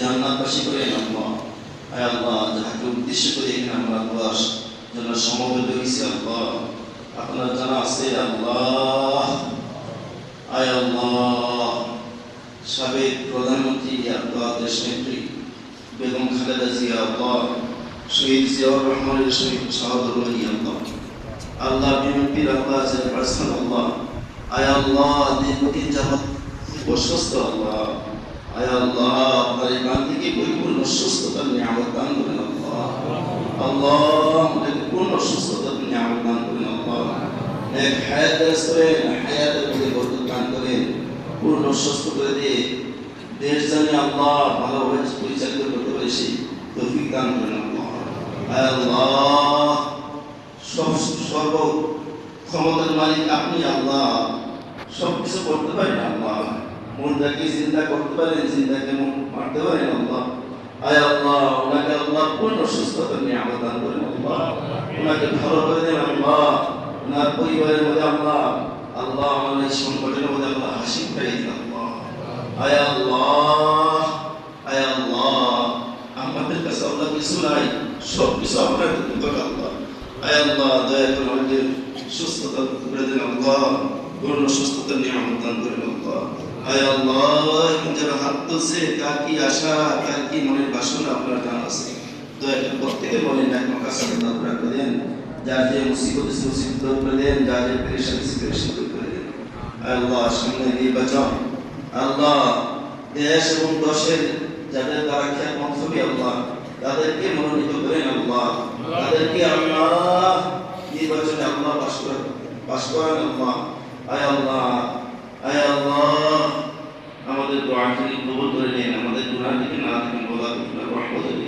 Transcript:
জান্নাতবাসী আল্লাহ আল্লাহ, যাহাকে উদ্দেশ্য করে এখানে আমরা দোয়ার জন্য সমবেত হয়েছি আল্লাহ। আপনার জানা আছে, আল্লাহ। আয় আল্লাহ। সাবেক প্রধানমন্ত্রী, আল্লাহ দেশনেত্রী বেগম খালেদা জিয়া, আল্লাহ। শহীদ জিয়াউর রহমানের শহীদ শাহাদুল্লাহ আল্লাহ। আল্লাহ, বিএনপির আল্লাহ চেয়ারপারসন আল্লাহ। আয় আল্লাহ দীর্ঘদিন আল্লাহ। আয় আল্লাহ আপনার এই গান থেকে পরিপূর্ণ সুস্থতার নিয়ামত দান করেন আল্লাহ। আল্লাহ আমাদেরকে পূর্ণ সুস্থতার দান করেন আল্লাহ। এক হায়াত দারাজ করেন হায়াতের মধ্যে বরকত দান করেন। পূর্ণ সুস্থ করে দেশ জানে আল্লাহ ভালোভাবে পরিচালিত করতে পারে সেই তৌফিক দান করেন আল্লাহ। আয় আল্লাহ, সব সর্ব ক্ষমতার মালিক আপনি আল্লাহ। সব কিছু করতে পারেন আল্লাহ। মুর্দাকে চিন্তা করতে পারেন চিন্তাকে মারতে পারেন, আল্লাহ। আয় আল্লাহ, ওনাকে আল্লাহ পূর্ণ সুস্থতা নিয়ে আবেদন করেন, আল্লাহ। ওনাকে ভালো করে দেন, আল্লাহ। ওনার পরিবারের মধ্যে আল্লাহ আল্লাহ আমাদের এই সংগঠনের মধ্যে আল্লাহ হাসি দিন আল্লাহ। আয় আল্লাহ আয় আল্লাহ। আমাদের কাছে আল্লাহ কিছু নাই সব কিছু আপনার কৃতজ্ঞ আল্লাহ। আয় আল্লাহ, দয়া করে আমাদের সুস্থতা করে দেন, আল্লাহ। পূর্ণ সুস্থতা নিয়ে আমদান করেন, আল্লাহ। যাদের দ্বারা খেয়াল মন্তব্য আল্লাহ, তাদেরকে মনোনীত করেন আল্লাহ। তাদেরকে আল্লাহ নির্বাচনে আল্লাহ পাশ করেন পাশ করেন আল্লাহ। আল্লাহ কবুল করে নিন আমাদের গুণার দিকে না থেকে বলা